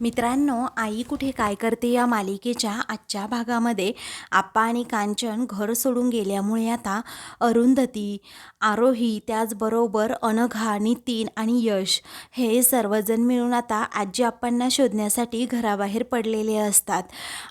मित्रांनो आई कुठे काय करते या मालिकेच्या आजच्या भागामध्ये? आप्पा आणि कांचन घर सोडून गेल्यामुळे आता अरुंधती आरोही त्याचबरोबर अनघा नितीन आणि यश हे सर्वजण मिळून आता आजी आप्पांना शोधण्यासाठी घराबाहेर पडलेले असतात.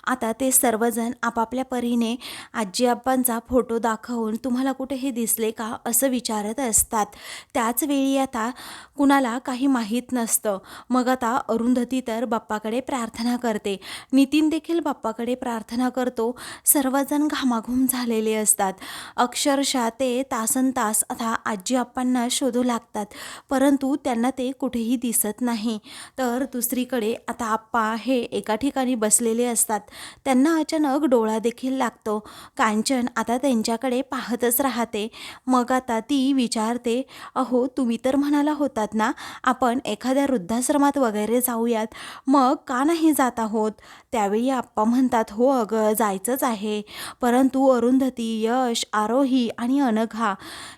आता ते सर्वजण आपापल्या परीने आजी आप्पांचा फोटो दाखवून तुम्हाला कुठे हे दिसले का असं विचारत असतात. त्याचवेळी आता कुणाला काही माहीत नसतं. मग आता अरुंधती तर बाप्पाकडे प्रार्थना करते. नितीन देखील बाप्पाकडे प्रार्थना करतो. सर्वजण घामाघूम झालेले असतात. अक्षरशः ते तासन तास आता आजी आप्पांना शोधू लागतात. परंतु त्यांना ते कुठेही दिसत नाही. तर दुसरीकडे आता आप्पा हे एका ठिकाणी बसलेले असतात. त्यांना अचानक डोळा देखील लागतो. कांचन आता त्यांच्याकडे पाहतच राहते. मग आता ती विचारते अहो तुम्ही तर म्हणाला होतात ना आपण एखाद्या वृद्धाश्रमात वगैरे जाऊयात. मग का नाही जात आहोत? त्यावेळी आप्पा म्हणतात हो अगं जायचंच आहे. परंतु अरुंधती यश आरोही आणि अनघा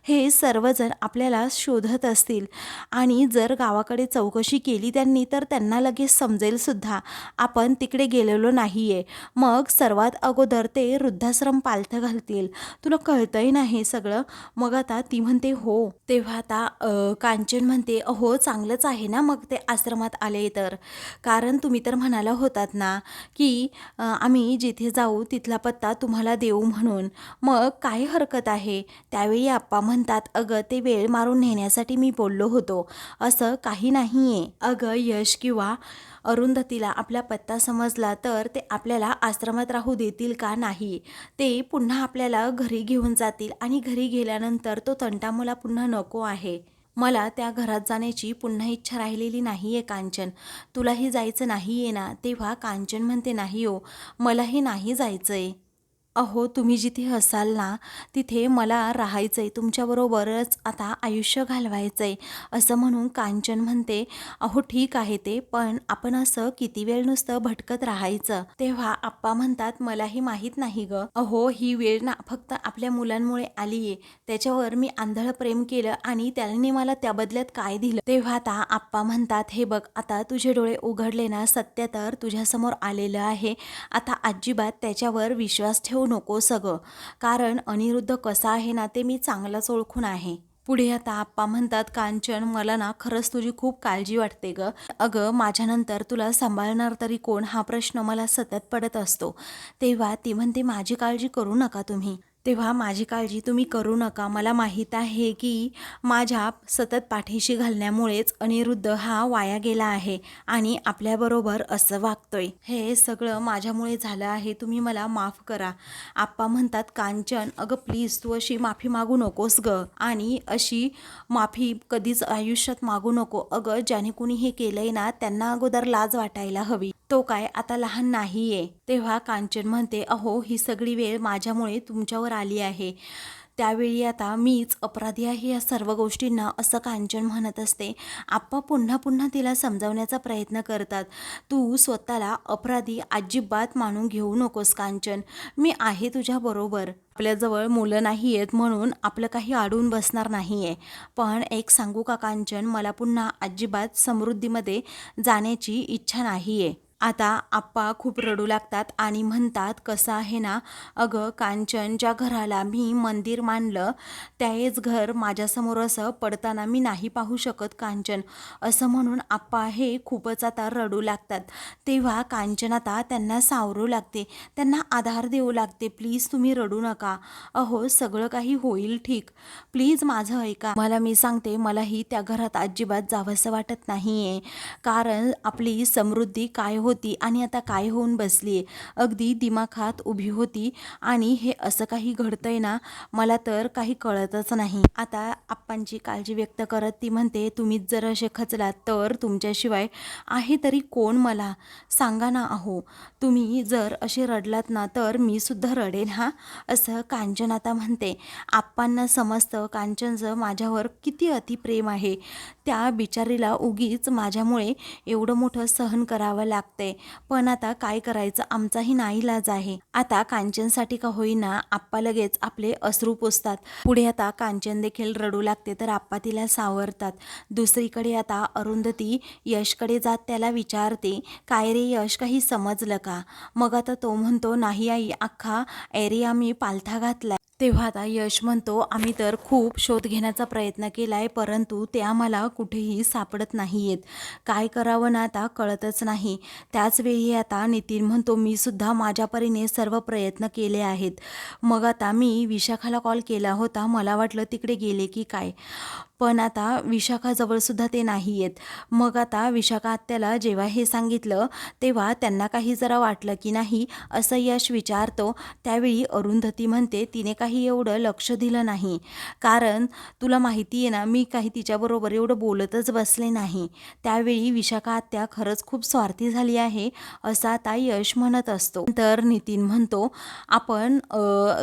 हे सर्वजण आपल्याला शोधत असतील. आणि जर गावाकडे चौकशी केली त्यांनी तर त्यांना लगेच समजेलसुद्धा आपण तिकडे गेलेलो नाही आहे मग सर्वात अगोदर ते वृद्धाश्रम पालथं घालतील. तुला कळतंय ना हे सगळं? मग आता ती म्हणते हो. तेव्हा आता कांचन म्हणते अहो चांगलंच आहे ना मग ते आश्रमात आले तर? कारण कारण तुम्ही तर म्हणाला होतात ना की आम्ही जिथे जाऊ तिथला पत्ता तुम्हाला देऊ म्हणून. मग काय हरकत आहे? त्यावेळी आप्पा म्हणतात अगं ते वेळ मारून नेण्यासाठी मी बोललो होतो. असं काही नाही आहे अगं यश किंवा अरुंधतीला आपला पत्ता समजला तर ते आपल्याला आश्रमात राहू देतील का नाही? ते पुन्हा आपल्याला घरी घेऊन जातील आणि घरी गेल्यानंतर तो तंटामुला पुन्हा नको आहे. मला त्या घरात जाण्याची पुन्हा इच्छा राहिलेली नाही आहे कांचन. तुलाही जायचं नाही आहे ना तेव्हा कांचन म्हणते नाही हो मलाही नाही जायचं आहे अहो तुम्ही जिथे असाल ना तिथे मला राहायचं आहे तुमच्याबरोबरच आता आयुष्य घालवायचं आहे असं म्हणून कांचन म्हणते अहो ठीक आहे ते पण आपण असं किती वेळ नुसतं भटकत राहायचं? तेव्हा आप्पा म्हणतात मलाही माहीत नाही ग. अहो ही वेळ ना फक्त आपल्या मुलांमुळे आली आहे त्याच्यावर मी आंधळ प्रेम केलं आणि त्याने मला त्या बदल्यात काय दिलं? तेव्हा आता आप्पा म्हणतात हे बघ आता तुझे डोळे उघडले ना सत्य तर तुझ्यासमोर आलेलं आहे. आता अजिबात त्याच्यावर विश्वास ठेव नको सगळं. कारण अनिरुद्ध कसा आहे ना ते मी चांगलाच ओळखून आहे. पुढे आता आप्पा म्हणतात कांचन मला ना खरंच तुझी खूप काळजी वाटते ग. अगं माझ्यानंतर तुला सांभाळणार तरी कोण? हा प्रश्न मला सतत पडत असतो. तेव्हा ती म्हणते माझी काळजी करू नका तुम्ही. तेव्हा माझी काळजी तुम्ही करू नका. मला माहीत आहे की माझ्या सतत पाठीशी घालण्यामुळेच अनिरुद्ध हा वाया गेला आहे आणि आपल्याबरोबर असं वागतोय. हे सगळं माझ्यामुळे झालं आहे. तुम्ही मला माफ करा. आप्पा म्हणतात कांचन अगं प्लीज तू अशी माफी मागू नकोस ग. आणि अशी माफी कधीच आयुष्यात मागू नको. अगं ज्याने कुणी हे केलंय ना त्यांना अगोदर लाज वाटायला हवी. तो काय आता लहान नाहीये. तेव्हा कांचन म्हणते अहो ही सगळी वेळ माझ्यामुळे तुमच्यावर आली आहे. त्यावेळी आता मीच अपराधी आहे या सर्व गोष्टींना असं कांचन म्हणत असते. आप्पा पुन्हा पुन्हा तिला समजावण्याचा प्रयत्न करतात. तू स्वतःला अपराधी अजिबात मानून घेऊ नकोस कांचन. मी आहे तुझ्याबरोबर आपल्याजवळ मुलं नाही आहेत म्हणून आपलं काही अडून बसणार नाही आहे पण एक सांगू का कांचन? मला पुन्हा अजिबात समृद्धीमध्ये जाण्याची इच्छा नाही आहे आता आप्पा खूप रडू लागतात आणि म्हणतात कसं आहे ना? अगं कांचन ज्या घराला मी मंदिर मानलं त्याच घर माझ्यासमोर असं पडताना मी नाही पाहू शकत कांचन. असं म्हणून आप्पा हे खूपच आता रडू लागतात. तेव्हा कांचन आता त्यांना सावरू लागते. त्यांना आधार देऊ लागते. प्लीज तुम्ही रडू नका. अहो सगळं काही होईल ठीक. प्लीज माझं ऐका. मला मी सांगते मलाही त्या घरात अजिबात जावंसं वाटत नाही आहे कारण आपली समृद्धी काय हो होती आणि आता काय होऊन बसली आहे अगदी दिमाखात उभी होती. आणि हे असं काही घडतंय ना मला तर काही कळतच नाही. आता आप्पांची काळजी व्यक्त करत ती म्हणते तुम्हीच जर असे खचलात तर तुमच्याशिवाय आहे तरी कोण मला? सांगा ना अहो. तुम्ही जर असे रडलात ना तर मी सुद्धा रडेन हा? असं कांचन आता म्हणते. आप्पांना समजतं कांचनचं माझ्यावर किती अतिप्रेम आहे. त्या बिचारीला उगीच माझ्यामुळे एवढं मोठं सहन करावं लागतंय. पण आता काय करायचं? आमचाही नाईलाज आहे. आता कांचनसाठी का होईना आप्पा लगेच आपले अश्रू पुसतात. पुढे आता कांचन देखील रडू लागते तर आप्पा तिला सावरतात. दुसरीकडे आता अरुंधती यशकडे जात त्याला विचारते काय रे यश काही समजलं का? मग आता तो म्हणतो नाही आई अख्खा एरिया मी पालथा घातला तेव्हा आता यश म्हणतो आम्ही तर खूप शोध घेण्याचा प्रयत्न केला आहे परंतु ते आम्हाला कुठेही सापडत नाही आहेत काय करावं ना आता कळतच नाही. त्याचवेळी आता नितीन म्हणतो मी सुद्धा माझ्या परीने सर्व प्रयत्न केले आहेत. मग आता मी विशाखाला कॉल केला होता. मला वाटलं तिकडे गेले की काय? पण आता विशाखाजवळ सुद्धा ते नाही आहेत मग आता विशाखा आत्याला जेव्हा हे सांगितलं तेव्हा त्यांना काही जरा वाटलं की नाही असं यश विचारतो. त्यावेळी अरुंधती म्हणते तिने काही एवढं लक्ष दिलं नाही. कारण तुला माहिती आहे ना मी काही तिच्याबरोबर एवढं बोलतच बसले नाही. त्यावेळी विशाखा आत्या खरंच खूप स्वार्थी झाली आहे असं आता यश म्हणत असतो. तर नितीन म्हणतो आपण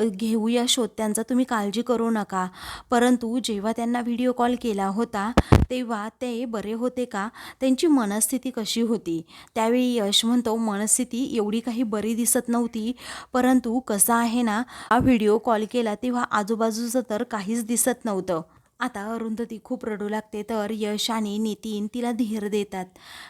घेऊया शोध त्यांचा तुम्ही काळजी करू नका. परंतु जेव्हा त्यांना व्हिडिओ कॉल कॉल केला होता तेव्हा ते बरे होते का? त्यांची मनस्थिती कशी होती? त्यावेळी यश म्हणतो मनस्थिती एवढी काही बरी दिसत नव्हती परंतु कसं आहे ना हा व्हिडिओ कॉल केला तेव्हा आजूबाजूचं तर काहीच दिसत नव्हतं. आता अरुंधती खूप रडू लागते तर यश आणि नितीन तिला धीर देतात.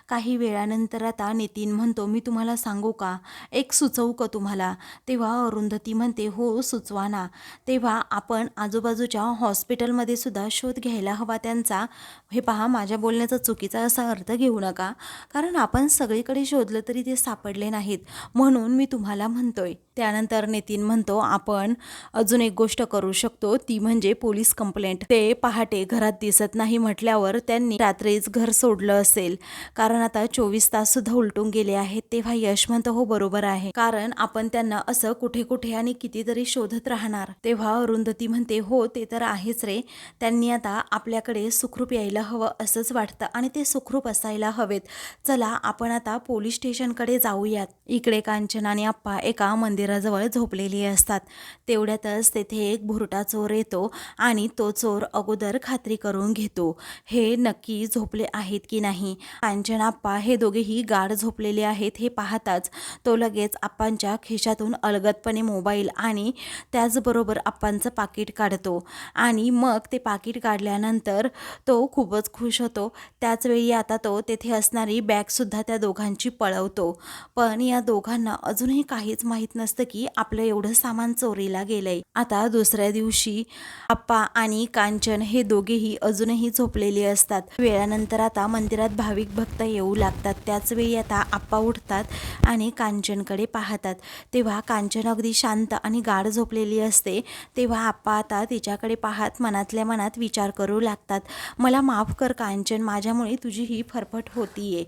काही वेळानंतर आता नितीन म्हणतो मी तुम्हाला सांगू का? एक सुचवू का तुम्हाला? तेव्हा अरुंधती म्हणते हो सुचवा ना. तेव्हा आपण आजूबाजूच्या हॉस्पिटलमध्ये सुद्धा शोध घ्यायला हवा त्यांचा. हे पहा माझ्या बोलण्याचा चुकीचा असा अर्थ घेऊ नका कारण आपण सगळीकडे शोधलं तरी ते सापडले नाहीत. म्हणून मी तुम्हाला म्हणतोय. त्यानंतर नितीन म्हणतो आपण अजून एक गोष्ट करू शकतो ती म्हणजे पोलीस कंप्लेंट. ते पहाटे घरात दिसत नाही म्हटल्यावर त्यांनी रात्रीच घर सोडलं असेल. कारण आता चोवीस तास सुद्धा उलटून गेले आहेत तेव्हा यश म्हणतो हो बरोबर आहे. कारण आपण त्यांना असं कुठे कुठे आणि कितीतरी शोधत राहणार. तेव्हा अरुंधती म्हणते हो ते तर आहेच रे. त्यांनी आता आपल्याकडे सुखरूप यायला हवं असंच वाटतं आणि ते सुखरूप असायला हवेत. चला आपण आता पोलीस स्टेशनकडे जाऊयात. इकडे कांचन आणि आप्पा एका मंदिराजवळ झोपलेली असतात. तेवढ्यातच तेथे एक भुरटा चोर येतो आणि तो चोर अगोदर खात्री करून घेतो. हे नक्की झोपले आहेत की नाही? कांचन आप्पा हे दोघेही गाढ झोपलेले आहेत हे पाहताच तो लगेच आप्पांच्या खिशातून अलगदपणे मोबाईल आणि त्याचबरोबर आप्पांचं पाकिट काढतो. आणि मग ते पाकिट काढल्यानंतर तो खूपच खुश होतो. त्याचवेळी आता तो तेथे असणारी बॅगसुद्धा त्या दोघांची पळवतो. पण या दोघांना अजूनही काहीच माहीत नसतं की आपलं एवढं सामान चोरीला गेलंय. आता दुसऱ्या दिवशी आप्पा आणि कांचन हे दोघेही अजूनही झोपलेले असतात. वेळानंतर आता मंदिरात भाविक भक्त येऊ लागतात. त्याचवेळी आता आप्पा उठतात आणि कांचनकडे पाहतात. तेव्हा कांचन अगदी शांत आणि गाढ झोपलेली असते. तेव्हा आप्पा आता तिच्याकडे पाहत मनातल्या मनात विचार करू लागतात. मला माफ कर कांचन माझ्यामुळे तुझी ही फरफट होतीये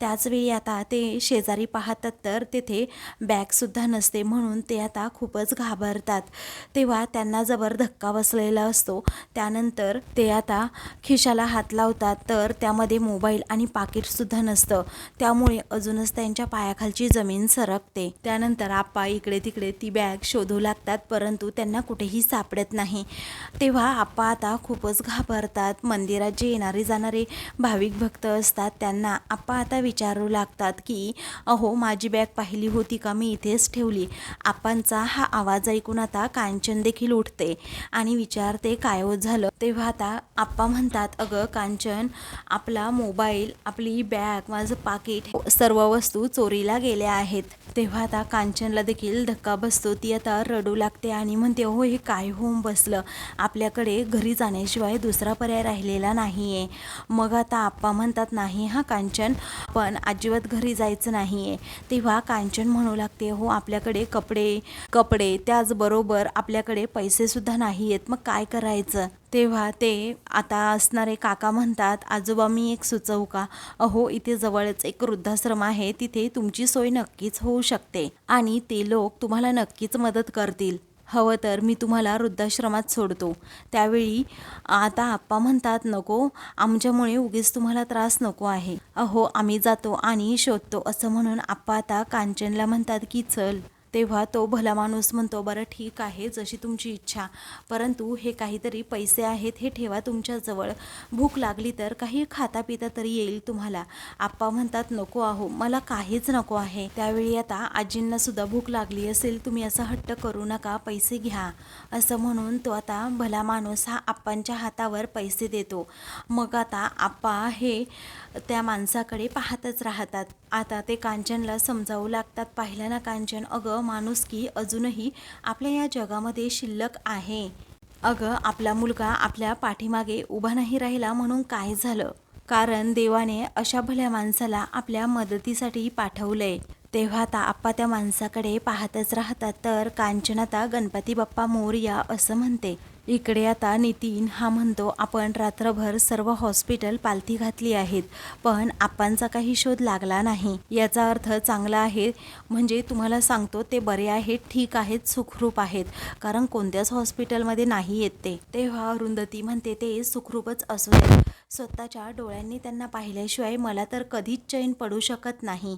त्याचवेळी आता ते शेजारी पाहतात तर तेथे बॅगसुद्धा नसते म्हणून ते आता खूपच घाबरतात. तेव्हा त्यांना जबर धक्का बसलेला असतो. त्यानंतर ते आता खिशाला हात लावतात. तर त्यामध्ये मोबाईल आणि पाकिटसुद्धा नसतं. त्यामुळे अजूनच त्यांच्या पायाखालची जमीन सरकते. त्यानंतर आप्पा इकडे तिकडे ती बॅग शोधू लागतात परंतु त्यांना कुठेही सापडत नाही. तेव्हा आप्पा आता खूपच घाबरतात. मंदिरात जे येणारे जाणारे भाविक भक्त असतात त्यांना आप्पा आता विचारू लागतात की अहो माझी बॅग पाहिली होती का? मी इथेच ठेवली. आप्पांचा हा आवाज ऐकून आता कांचन देखील उठते आणि विचारते काय होत झालं? तेव्हा आता आप्पा म्हणतात अगं कांचन आपला मोबाईल आपली बॅग माझं पाकिट सर्व वस्तू चोरीला गेल्या आहेत. तेव्हा आता कांचनला देखील धक्का बसतो. ती आता रडू लागते आणि म्हणते हो हे काय होऊन बसलं? आपल्याकडे घरी जाण्याशिवाय दुसरा पर्याय राहिलेला नाही आहे मग आता आप्पा म्हणतात नाही हा कांचन पण अजिबात घरी जायचं नाही आहे तेव्हा कांचन म्हणू लागते हो आपल्याकडे कपडे कपडे त्याचबरोबर आपल्याकडे पैसेसुद्धा नाही आहेत मग काय करायचं? तेव्हा ते आता असणारे काका म्हणतात आजोबा मी एक सुचवू का? अहो इथे जवळच एक वृद्धाश्रम आहे तिथे तुमची सोय नक्कीच होऊ शकते आणि ते लोक तुम्हाला नक्कीच मदत करतील. हवं तर मी तुम्हाला वृद्धाश्रमात सोडतो. त्यावेळी आता आप्पा म्हणतात नको आमच्यामुळे उगीच तुम्हाला त्रास नको आहे. अहो आम्ही जातो आणि शोधतो असं म्हणून आप्पा आता कांचनला म्हणतात की चल. तेव्हा तो भला माणूस म्हणतो बरं ठीक आहे जशी तुमची इच्छा. परंतु हे काहीतरी पैसे आहेत हे ठेवा तुमच्याजवळ भूक लागली तर काही खाता पिता तरी येईल तुम्हाला. आप्पा म्हणतात नको आहो मला काहीच नको आहे. त्यावेळी आता आजींना सुद्धा भूक लागली असेल तुम्ही असं हट्ट करू नका पैसे घ्या. असं म्हणून तो आता भला माणूस हा आप्पांच्या हातावर पैसे देतो. मग आता आप्पा हे त्या माणसाकडे पाहतच राहतात. आता ते कांचनला समजावू लागतात. पाहिलं ना कांचन? अगं माणूस की अजूनही आपल्या या जगामध्ये शिल्लक आहे. अगं आपला मुलगा आपल्या पाठीमागे उभा नाही राहिला म्हणून काय झालं? कारण देवाने अशा भल्या माणसाला आपल्या मदतीसाठी पाठवलंय. तेव्हा आता आप्पा त्या माणसाकडे पाहतच राहतात. तर कांचन आता गणपती बाप्पा मोरया असं म्हणते. इकडे आता नितीन हा म्हणतो आपण रात्रभर सर्व हॉस्पिटल पालथी घातली आहेत पण आपांचा काही शोध लागला नाही. याचा अर्थ चांगला आहे म्हणजे तुम्हाला सांगतो ते बरे आहेत ठीक आहेत सुखरूप आहेत. कारण कोणत्याच हॉस्पिटलमध्ये नाही येत ते. तेव्हा अरुंधती म्हणते ते सुखरूपच असू दे. स्वतःच्या डोळ्यांनी त्यांना पाहिल्याशिवाय मला तर कधीच चैन पडू शकत नाही.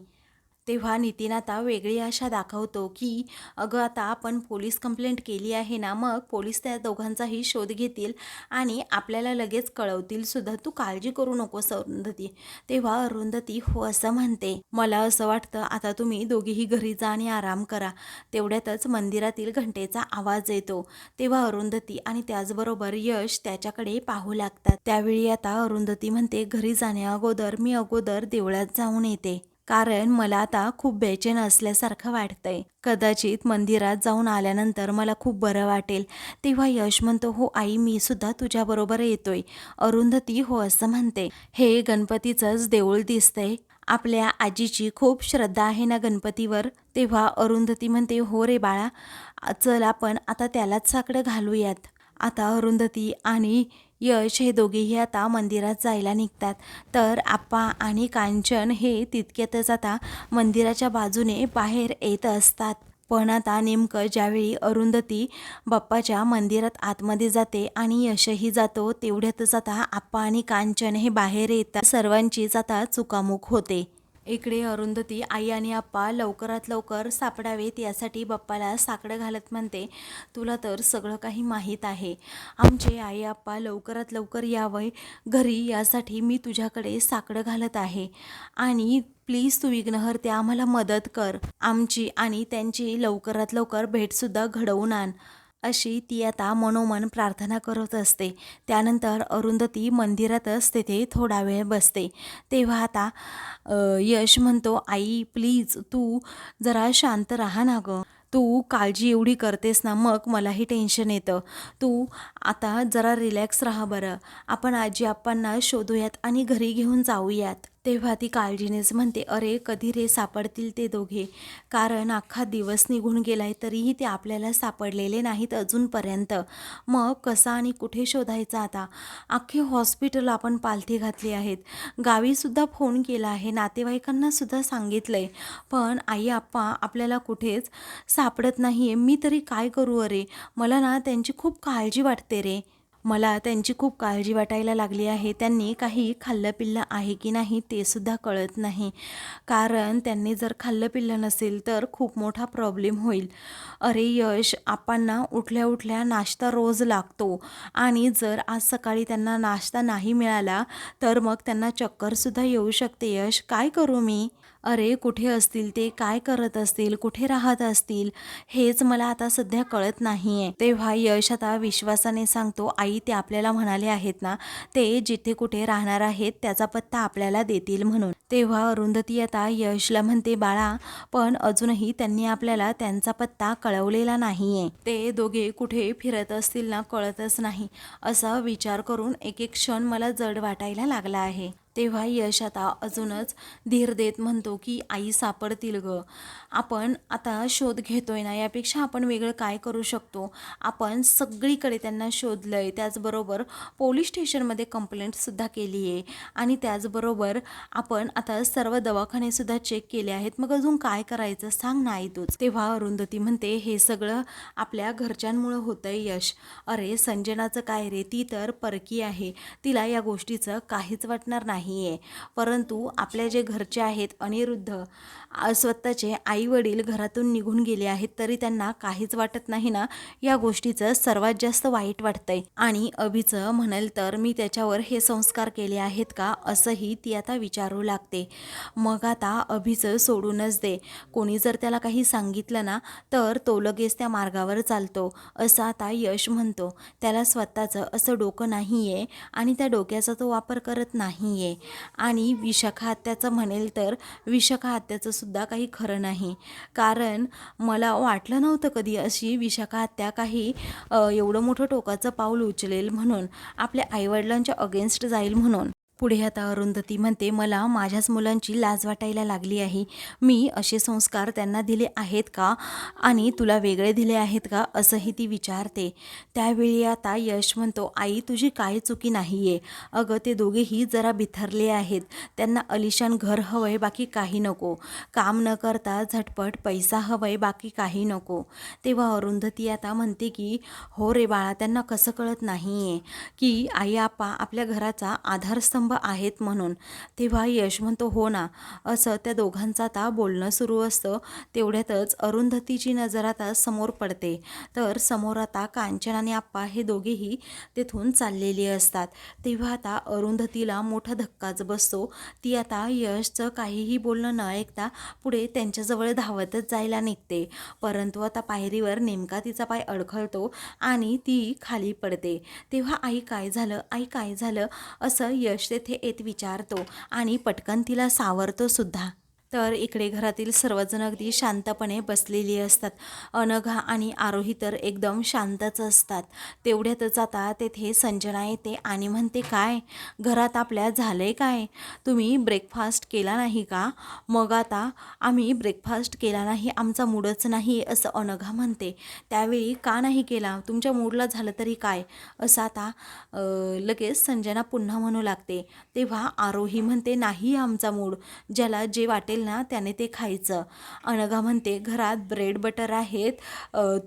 तेव्हा नितीन आता वेगळी आशा दाखवतो की अगं आता आपण पोलीस कंप्लेंट केली आहे ना मग पोलीस त्या दोघांचाही शोध घेतील आणि आपल्याला लगेच कळवतील सुद्धा. तू काळजी करू नकोस अरुंधती. तेव्हा अरुंधती हो असं म्हणते. मला असं वाटतं आता तुम्ही दोघीही घरी जा आणि आराम करा. तेवढ्यातच मंदिरातील घंटेचा आवाज येतो. तेव्हा अरुंधती आणि त्याचबरोबर यश त्याच्याकडे पाहू लागतात. त्यावेळी आता अरुंधती म्हणते घरी जाण्या अगोदर मी अगोदर देवळात जाऊन येते. कारण मला आता खूप बेचैन असल्यासारखं वाटतंय. कदाचित मंदिरात जाऊन आल्यानंतर मला खूप बरं वाटेल. तेव्हा यश म्हणतो हो आई मी सुद्धा तुझ्याबरोबर येतोय. अरुंधती हो असं म्हणते. हे गणपतीचंच देऊळ दिसतंय. आपल्या आजीची खूप श्रद्धा आहे ना गणपतीवर. तेव्हा अरुंधती म्हणते हो रे बाळा चल आपण आता त्यालाच साकडं घालूयात. आता अरुंधती आणि यश हे दोघेही आता मंदिरात जायला निघतात. तर आप्पा आणि कांचन हे तितक्यातच आता मंदिराच्या बाजूने बाहेर येत असतात. पण आता नेमकं ज्यावेळी अरुंधती बाप्पाच्या मंदिरात आतमध्ये जाते आणि यशही जातो तेवढ्यातच आता आप्पा आणि कांचन हे बाहेर येतात. सर्वांचीच आता चुकामुक होते. इकडे अरुंधती आई आणि आप्पा लवकरात लवकर सापडावेत यासाठी बाप्पाला साकडं घालत म्हणते. तुला तर सगळं काही माहीत आहे. आमचे आई आप्पा लवकरात लवकर यावं घरी यासाठी मी तुझ्याकडे साकडं घालत आहे. आणि प्लीज तू विघ्नहर्ते आम्हाला मदत कर. आमची आणि त्यांची लवकरात लवकर भेटसुद्धा घडवून आण. अशी ती आता मनोमन प्रार्थना करत असते. त्यानंतर अरुंधती मंदिरातच तेथे थोडा वेळ बसते. तेव्हा आता यश म्हणतो आई प्लीज तू जरा शांत राहा ना गं. तू काळजी एवढी करतेस ना मग मलाही टेन्शन येतं. तू आता जरा रिलॅक्स राहा बरं. आपण आजी आप्पांना शोधूयात आणि घरी घेऊन जाऊयात. तेव्हा ती काळजीनेच म्हणते अरे कधी रे सापडतील ते दोघे? कारण अख्खा दिवस निघून गेलाय तरीही ते आपल्याला सापडलेले नाहीत अजूनपर्यंत. मग कसा आणि कुठे शोधायचा आता? अख्खे हॉस्पिटल आपण पालथी घातली आहेत. गावीसुद्धा फोन केला आहे नातेवाईकांनासुद्धा सांगितलं आहे पण आई आप्पा आपल्याला कुठेच सापडत नाही आहे मी तरी काय करू अरे? मला ना त्यांची खूप काळजी वाटते रे. मला त्यांची खूप काळजी वाटायला लागली आहे. त्यांनी काही खाल्लं पिल्लं आहे की नाही ते सुद्धा कळत नाही. कारण त्यांनी जर खाल्लं पिल्लं नसेल तर खूप मोठा प्रॉब्लेम होईल. अरे यश आपांना उठल्या उठल्या नाश्ता रोज लागतो. आणि जर आज सकाळी त्यांना नाश्ता नाही मिळाला तर मग त्यांना चक्करसुद्धा येऊ शकते यश. काय करू मी? अरे कुठे असतील ते? काय करत असतील? कुठे राहत असतील? हेच मला आता सध्या कळत नाही आहे तेव्हा यश आता विश्वासाने सांगतो आई ते आपल्याला म्हणाले आहेत ना ते जिथे कुठे राहणार आहेत त्याचा पत्ता आपल्याला देतील म्हणून. तेव्हा अरुंधती आता यशला म्हणते बाळा पण अजूनही त्यांनी आपल्याला त्यांचा पत्ता कळवलेला नाही आहे ते दोघे कुठे फिरत असतील ना कळतच नाही. असा विचार करून एक एक क्षण मला जड वाटायला लागला आहे. तेव्हा यश आता अजूनच धीर देत म्हणतो की आई सापडतील ग. आपण आता शोध घेतोय ना यापेक्षा आपण वेगळं काय करू शकतो? आपण सगळीकडे त्यांना शोधलं आहे त्याचबरोबर पोलीस स्टेशनमध्ये कंप्लेंटसुद्धा केली आहे आणि त्याचबरोबर आपण आता सर्व दवाखानेसुद्धा चेक केले आहेत. मग अजून काय करायचं? सांग ना आई तूच. तेव्हा अरुंधती म्हणते हे सगळं आपल्या घरच्यांमुळं होतंय यश. अरे संजनाचं काय रे? ती तर परकी आहे. तिला या गोष्टीचं काहीच वाटणार नाही. नाही आहे परंतु आपल्या जे घरचे आहेत अनिरुद्ध स्वतःचे आईवडील घरातून निघून गेले आहेत तरी त्यांना काहीच वाटत नाही ना? या गोष्टीचं सर्वात जास्त वाईट वाटतंय. आणि अभिचं म्हणाल तर मी त्याच्यावर हे संस्कार केले आहेत का? असंही ती आता विचारू लागते. मग आता अभिचं सोडूनच दे. कोणी जर त्याला काही सांगितलं ना तर तो लगेच त्या मार्गावर चालतो. असं आता यश म्हणतो. त्याला स्वतःचं असं डोकं नाही आहे आणि त्या डोक्याचा तो वापर करत नाही आहे आणि विशाखा हत्याचं म्हणेल तर विशाखा हत्याचं सुद्धा काही खरं नाही. कारण मला वाटलं नव्हतं कधी अशी विशाखा हत्या काही एवढं मोठं टोकाचं पाऊल उचलेल म्हणून आपल्या आईवडिलांच्या अगेन्स्ट जाईल म्हणून. पुढे आता अरुंधती म्हणते मला माझ्याच मुलांची लाज वाटायला लागली आहे. मी असे संस्कार त्यांना दिले आहेत का? आणि तुला वेगळे दिले आहेत का? असंही ती विचारते. त्यावेळी आता यश म्हणतो आई तुझी काय चुकी नाही आहे अगं ते दोघेही जरा बिथरले आहेत. त्यांना अलिशान घर हवं आहे बाकी काही नको. काम न करता झटपट पैसा हवं आहे बाकी काही नको. तेव्हा अरुंधती आता म्हणते की हो रे बाळा त्यांना कसं कळत नाही आहे की आई आपा आपल्या घराचा आधारस्तंभ आहेत म्हणून. तेव्हा यश म्हणतो हो ना. असं त्या दोघांचं आता बोलणं सुरू असतं. तेवढ्यातच अरुंधतीची नजर आता समोर पडते. तर समोर आता कांचन आणि आप्पा हे दोघेही तेथून चाललेली असतात. तेव्हा आता अरुंधतीला मोठा धक्काच बसतो. ती आता यशचं काहीही बोलणं न ऐकता पुढे त्यांच्याजवळ धावतच जायला निघते. परंतु आता पायरीवर नेमका तिचा पाय अडखळतो आणि ती खाली पडते. तेव्हा आई काय झालं? आई काय झालं? असं यश तेथे येत विचारतो आणि पटकन तिला सावरतो सुद्धा. तर इकडे घरातील सर्वजण अगदी शांतपणे बसलेली असतात. अनघा आणि आरोही तर एकदम शांतच असतात. तेवढ्यातच आता तेथे संजना येते आणि म्हणते काय? घरात आपल्या झालंय काय? तुम्ही ब्रेकफास्ट केला नाही का? मग आता आम्ही ब्रेकफास्ट केला नाही आमचा मूडच नाही असं अनघा म्हणते. त्यावेळी का नाही केला? तुमच्या मूडला झालं तरी काय? असं आता लगेच संजना पुन्हा म्हणू लागते. तेव्हा आरोही म्हणते नाही आमचा मूड. ज्याला जे वाटेल ना त्याने ते खायचं. अनघा म्हणते घरात ब्रेड बटर आहेत.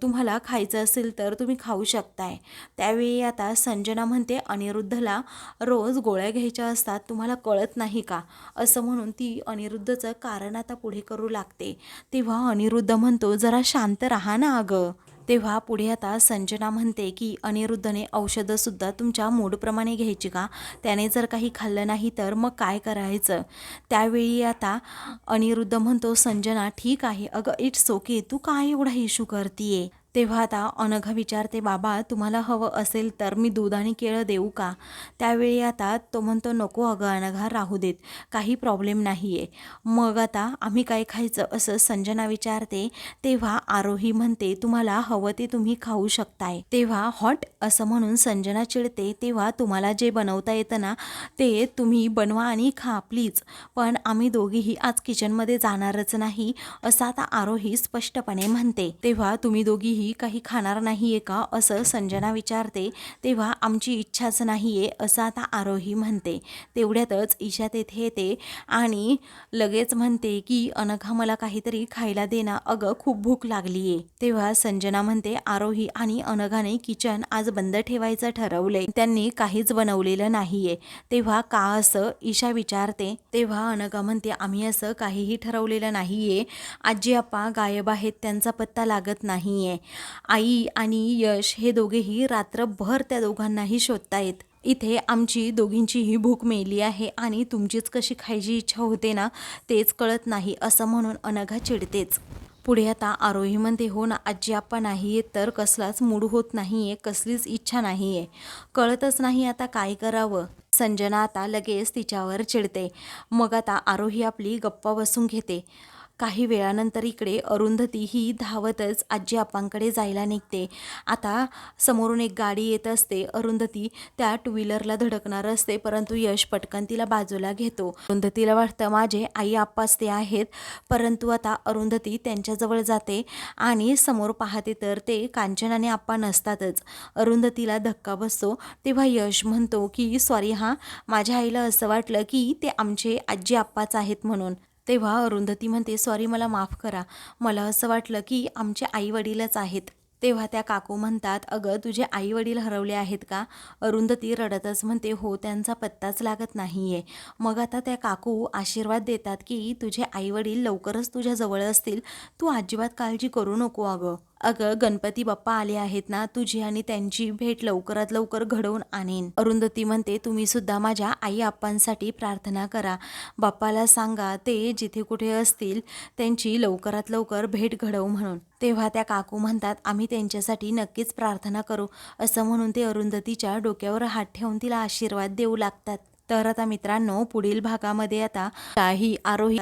तुम्हाला खायचं असेल तर तुम्ही खाऊ शकताय. त्यावेळी आता संजना म्हणते अनिरुद्धला रोज गोळ्या घ्यायच्या असतात तुम्हाला कळत नाही का? असं म्हणून ती अनिरुद्धचं कारण आता पुढे करू लागते. तेव्हा अनिरुद्ध म्हणतो जरा शांत राहा ना अगं. तेव्हा पुढे आता संजना म्हणते की अनिरुद्धने औषधंसुद्धा तुमच्या मूडप्रमाणे घ्यायची का? त्याने जर काही खाल्लं नाही तर मग काय करायचं? त्यावेळी आता अनिरुद्ध म्हणतो संजना ठीक आहे. अगं इट्स ओके. तू काय एवढा इशू करतीये? तेव्हा आता अनघा विचारते बाबा तुम्हाला हवं असेल तर मी दूध आणि केळं देऊ का? त्यावेळी आता तो म्हणतो नको अगं अनघा राहू देत. काही प्रॉब्लेम नाही आहे मग आता आम्ही काय खायचं असं संजना विचारते तेव्हा आरोही म्हणते तुम्हाला हवं ते तुम्ही खाऊ शकताय. तेव्हा हॉट असं म्हणून संजना चिडते तेव्हा तुम्हाला जे बनवता येतं ना ते तुम्ही बनवा आणि खा प्लीज पण आम्ही दोघीही आज किचनमध्ये जाणारच नाही असं आता आरोही स्पष्टपणे म्हणते. तेव्हा तुम्ही दोघीही काही खाणार नाहीये का? असं संजना विचारते. तेव्हा आमची इच्छाच नाहीये असं आता आरोही म्हणते. तेवढ्यातच ईशा तेथे येते आणि लगेच म्हणते की अनघा मला काहीतरी खायला देना अगं खूप भूक लागलीये. तेव्हा संजना म्हणते आरोही आणि अनघाने किचन आज बंद ठेवायचं ठरवलंय. त्यांनी काहीच बनवलेलं नाहीये. तेव्हा का असं? ईशा विचारते. तेव्हा अनघा म्हणते आम्ही असं काहीही ठरवलेलं नाहीये. आजी आप्पा गायब आहेत. त्यांचा पत्ता लागत नाहीये. आई आणि यश हे दोघेही रात्रभर त्या दोघांनाही शोधतायत. इथे आमची दोघींचीही भूक मेली आहे आणि तुमचीच कशी खायची इच्छा होते ना तेच कळत नाही असं म्हणून अनघा चिडतेच. पुढे आता आरोही म्हणते हो ना आजी आप्पा नाही आहे तर कसलाच मूड होत नाही आहे कसलीच इच्छा नाही आहे कळतच नाही आता काय करावं. संजना आता लगेच तिच्यावर चिडते. मग आता आरोही आपली गप्पा बसून घेते. काही वेळानंतर इकडे अरुंधती ही धावतच आजी आप्पांकडे जायला निघते. आता समोरून एक गाडी येत असते. अरुंधती त्या टू व्हीलरला धडकणार असते परंतु यश पटकन तिला बाजूला घेतो. अरुंधतीला वाटतं माझे आई आप्पाच ते आहेत. परंतु आता अरुंधती त्यांच्याजवळ जाते आणि समोर पाहते तर ते कांचन आणि आप्पा नसतातच. अरुंधतीला धक्का बसतो. तेव्हा यश म्हणतो की सॉरी हा माझ्या आईला असं वाटलं की ते आमचे आजी आप्पाच आहेत म्हणून. तेव्हा अरुंधती म्हणते सॉरी मला माफ करा. मला असं वाटलं की आमचे आई वडीलच आहेत. तेव्हा त्या काकू म्हणतात अगं तुझे आई वडील हरवले आहेत का? अरुंधती रडतच म्हणते हो त्यांचा पत्ताच लागत नाही आहे मग आता त्या काकू आशीर्वाद देतात की तुझे आई वडील लवकरच तुझ्या जवळ असतील. तू अजिबात काळजी करू नको अगं. अगं गणपती बाप्पा आले आहेत ना तुझी आणि त्यांची भेट लवकरात लवकर घडवून आणेन. अरुंधती म्हणते तुम्ही सुद्धा माझ्या आई आप्पांसाठी प्रार्थना करा. बाप्पाला सांगा ते जिथे कुठे असतील त्यांची लवकरात लवकर भेट घडवू म्हणून. तेव्हा त्या काकू म्हणतात आम्ही त्यांच्यासाठी नक्कीच प्रार्थना करू. असं म्हणून ते अरुंधतीच्या डोक्यावर हात ठेवून तिला आशीर्वाद देऊ लागतात. तर आता मित्रांनो पुढील भागामध्ये आता काही आरोही